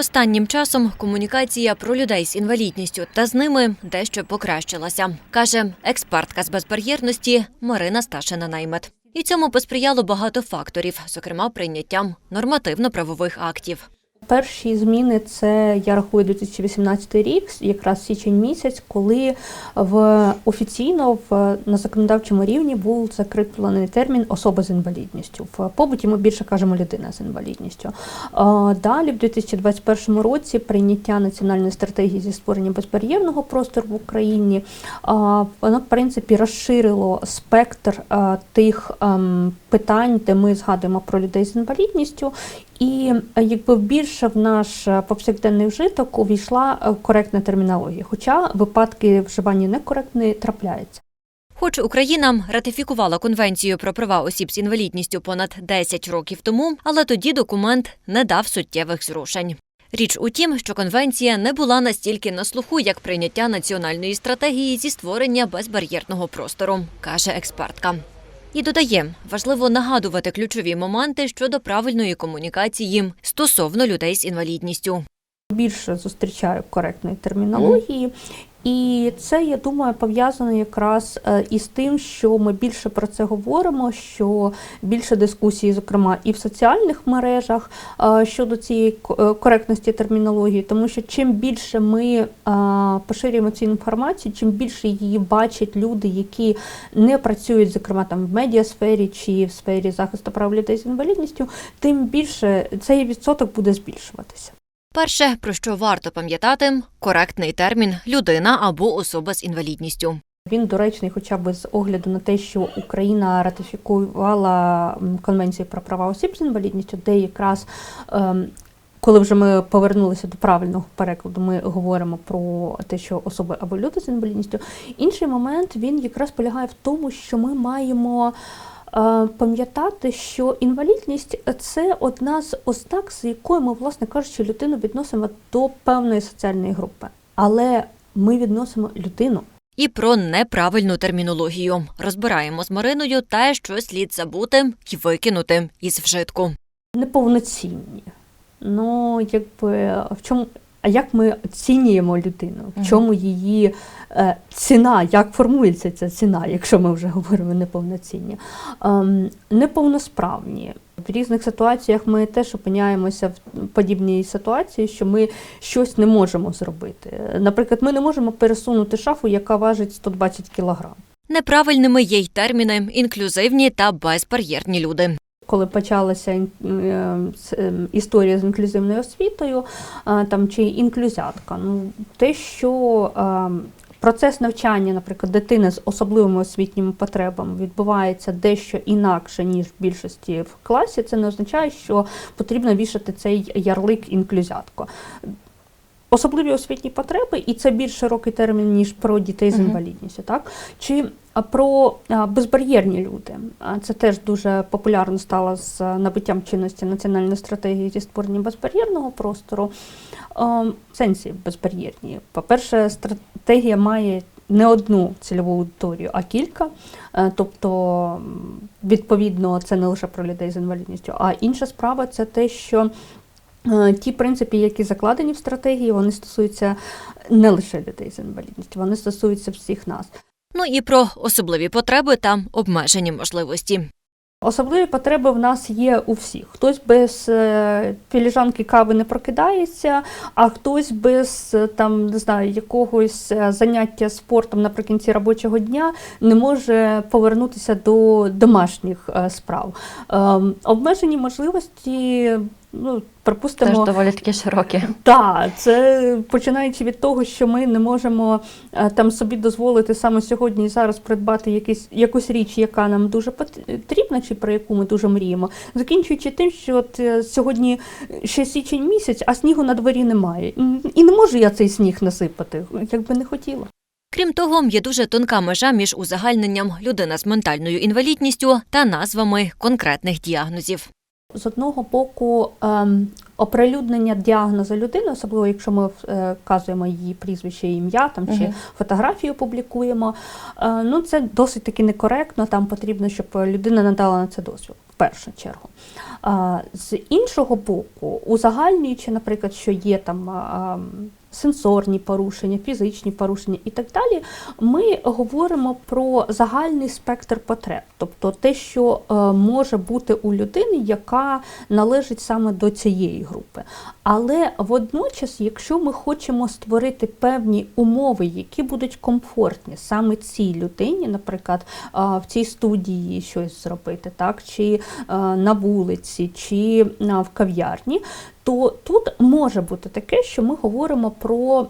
Останнім часом комунікація про людей з інвалідністю та з ними дещо покращилася, каже експертка з безбар'єрності Марина Сташина Наймет. І цьому посприяло багато факторів, зокрема прийняттям нормативно-правових актів. Перші зміни це я рахую 2018 рік, якраз січень місяць, коли в офіційно в на законодавчому рівні був закріплений термін особа з інвалідністю. В побуті ми більше кажемо людина з інвалідністю. Далі, в 2021 році, прийняття національної стратегії зі створення безбар'єрного простору в Україні воно в принципі розширило спектр тих ем, питань, де ми згадуємо про людей з інвалідністю. І е, якби більше в наш е, повсякденний вжиток увійшла е, коректна термінологія, хоча випадки вживання некоректної трапляються. Хоч Україна ратифікувала конвенцію про права осіб з інвалідністю понад 10 років тому, але тоді документ не дав суттєвих зрушень. Річ у тім, що конвенція не була настільки на слуху, як прийняття національної стратегії зі створення безбар'єрного простору, каже експертка. І додає, важливо нагадувати ключові моменти щодо правильної комунікації стосовно людей з інвалідністю. Більше зустрічаю коректної термінології. І це, я думаю, пов'язано якраз е, із тим, що ми більше про це говоримо, що більше дискусії, зокрема, і в соціальних мережах е, щодо цієї е, коректності термінології, тому що чим більше ми поширюємо цю інформацію, чим більше її бачать люди, які не працюють, зокрема там в медіасфері чи в сфері захисту прав людей з інвалідністю, тим більше цей відсоток буде збільшуватися. Перше, про що варто пам'ятати, коректний термін людина або особа з інвалідністю. Він доречний, хоча б з огляду на те, що Україна ратифікувала конвенцію про права осіб з інвалідністю, де якраз ем, коли вже ми повернулися до правильного перекладу, ми говоримо про те, що особи або люди з інвалідністю. Інший момент він якраз полягає в тому, що ми маємо. Пам'ятати, що інвалідність це одна з ознак, з якою ми, власне кажучи, людину відносимо до певної соціальної групи. Але ми відносимо людину І про неправильну термінологію розбираємо з Мариною те, що слід забути й викинути із вжитку. неповноцінні. Ну, якби в чому. А як ми оцінюємо людину? В чому її ціна, як формується ця ціна, якщо ми вже говоримо неповноцінні? Ем, неповносправні. В різних ситуаціях ми теж опиняємося в подібній ситуації, що ми щось не можемо зробити. Наприклад, ми не можемо пересунути шафу, яка важить 120 кілограм. Неправильними є й терміни інклюзивні та безбар'єрні люди. коли почалася ін- е, с- е, історія з інклюзивною освітою, е, там чи інклюзятка, ну те, що е, процес навчання, наприклад, дитини з особливими освітніми потребами відбувається дещо інакше ніж в більшості в класі, це не означає, що потрібно вішати цей ярлик інклюзятко. Особливі освітні потреби, і це більш широкий термін, ніж про дітей з інвалідністю. Так? Чи про безбар'єрні люди. Це теж дуже популярно стало з а, набуттям чинності національної стратегії зі створення безбар'єрного простору. В сенсі безбар'єрні. По-перше, стратегія має не одну цільову аудиторію, а кілька. Е, Тобто, відповідно, це не лише про людей з інвалідністю. А інша справа це те, що ті принципи, які закладені в стратегії, вони стосуються не лише людей з інвалідністю, вони стосуються всіх нас. Ну і про особливі потреби та обмежені можливості. Особливі потреби в нас є у всіх. Хтось без е, філіжанки кави не прокидається, а хтось без е, там не знаю якогось е, заняття спортом наприкінці робочого дня не може повернутися до домашніх е, справ. Ем, обмежені можливості. Ну, припустимо, доволі таки широкі. так, це починаючи від того, що ми не можемо е, там собі дозволити саме сьогодні і зараз придбати якісь, якусь річ, яка нам дуже потрібна, чи про яку ми дуже мріємо, закінчуючи тим, що от е, сьогодні ще січень місяць, а снігу на дворі немає. І не можу я цей сніг насипати, як би не хотіла. Крім того, є дуже тонка межа між узагальненням людина з ментальною інвалідністю та назвами конкретних діагнозів. З одного боку, ем, оприлюднення діагнозу людини, особливо якщо ми е, вказуємо її прізвище ім'я там чи Мгм. фотографію публікуємо, е, ну це досить таки некоректно. Там потрібно, щоб людина надала на це дозвіл. Першу чергу. З іншого боку, узагальнюючи, наприклад, що є там сенсорні порушення, фізичні порушення і так далі, ми говоримо про загальний спектр потреб, тобто те, що е, може бути у людини, яка належить саме до цієї групи. Але водночас, якщо ми хочемо створити певні умови, які будуть комфортні саме цій людині, наприклад, в цій студії щось зробити, так, чи на вулиці, чи е, в кав'ярні, то тут може бути таке, що ми говоримо про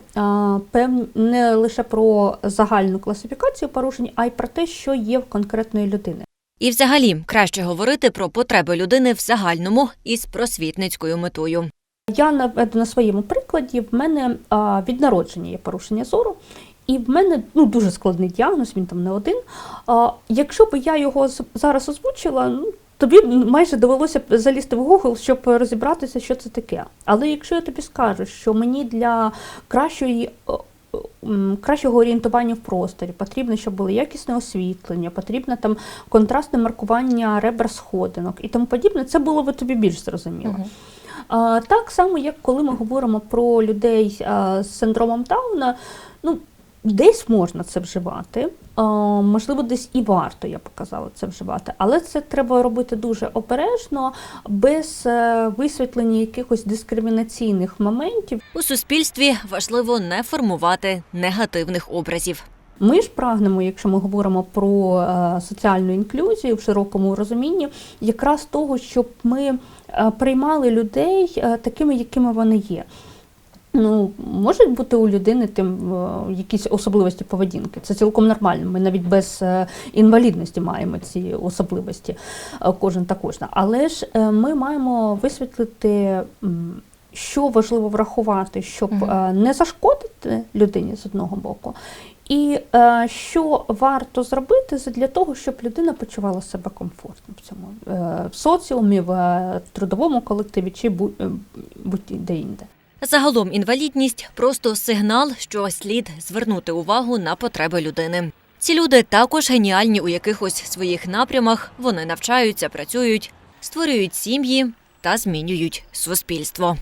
певні не лише про загальну класифікацію порушень, а й про те, що є в конкретної людини. І взагалі краще говорити про потреби людини в загальному із просвітницькою метою. Я наведу на своєму прикладі. В мене від народження є порушення зору, і в мене ну дуже складний діагноз. Він там не один. А, якщо б я його зараз озвучила, ну. Тобі майже довелося б залізти в Google, щоб розібратися, що це таке. Але якщо я тобі скажу, що мені для кращої кращого орієнтування в просторі потрібно, щоб було якісне освітлення, потрібно там контрастне маркування ребер сходинок і тому подібне, це було би тобі більш зрозуміло. А, так само, як коли ми говоримо про людей а, з синдромом Дауна, ну, десь можна це вживати, можливо, десь і варто, я показала це вживати, але це треба робити дуже обережно, без е, висвітлення якихось дискримінаційних моментів. У суспільстві важливо не формувати негативних образів. Ми ж прагнемо, якщо ми говоримо про е, соціальну інклюзію в широкому розумінні, якраз того, щоб ми е, приймали людей е, такими, якими вони є. Ну, можуть бути у людини тим е, якісь особливості поведінки. Це цілком нормально. Ми навіть без е, інвалідності маємо ці особливості, е, кожен та кожна. Але ж ми маємо висвітлити. Що важливо врахувати, щоб не зашкодити людині з одного боку, і що варто зробити для того, щоб людина почувала себе комфортно в цьому в соціумі, в трудовому колективі чи будь- будь-де інде. Загалом інвалідність просто сигнал, що слід звернути увагу на потреби людини. Ці люди також геніальні у якихось своїх напрямах. Вони навчаються, працюють, створюють сім'ї та змінюють суспільство.